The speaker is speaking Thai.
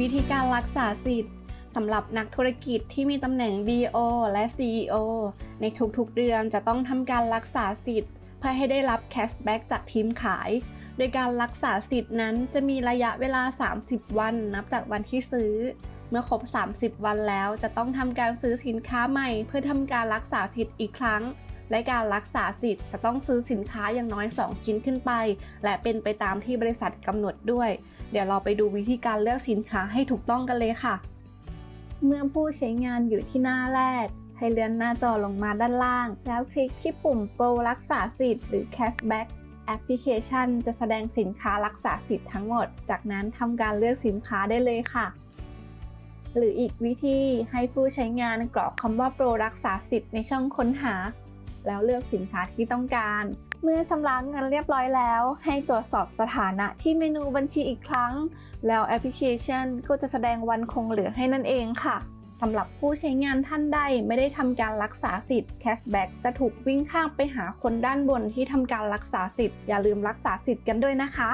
วิธีการรักษาสิทธิ์สำหรับนักธุรกิจที่มีตำแหน่ง BO และ CEO ในทุกๆเดือนจะต้องทำการรักษาสิทธิ์เพื่อให้ได้รับแคชแบ็กจากทีมขาย โดยการรักษาสิทธิ์นั้นจะมีระยะเวลา 30 วันนับจากวันที่ซื้อ เมื่อครบ 30 วันแล้วจะต้องทำการซื้อสินค้าใหม่ เพื่อทำการรักษาสิทธิ์อีกครั้ง และการรักษาสิทธิ์จะต้องซื้อสินค้าอย่างน้อย 2 ชิ้นขึ้นไป และเป็นไปตามที่บริษัทกำหนดด้วย เดี๋ยวเราไปดูวิธีการเลือกสินค้าให้ถูกต้องกันเลยค่ะ เมื่อผู้ใช้งานอยู่ที่หน้าแรกให้เลื่อนหน้าจอลงมาด้านล่าง แล้วคลิกที่ปุ่มโปรรักษาสิทธิ์หรือ cashback แอปพลิเคชันจะแสดงสินค้ารักษาสิทธิ์ทั้งหมด จากนั้นทำการเลือกสินค้าได้เลยค่ะ หรืออีกวิธีให้ผู้ใช้งานกรอกคำว่าโปรรักษาสิทธิ์ในช่องค้นหา แล้วเลือกสินค้าที่ต้องการ เมื่อชำระเงินเรียบร้อยแล้ว ให้ตรวจสอบสถานะที่เมนูบัญชีอีกครั้ง แล้วแอปพลิเคชันก็จะแสดงวันคงเหลือให้นั่นเองค่ะสำหรับผู้ใช้งานท่านใดไม่ได้ทำการรักษาสิทธิ์แคชแบ็กจะถูกวิ่งข้ามไปหาคนด้านบนที่ทำการรักษาสิทธิ์อย่าลืมรักษาสิทธิ์กันด้วยนะคะ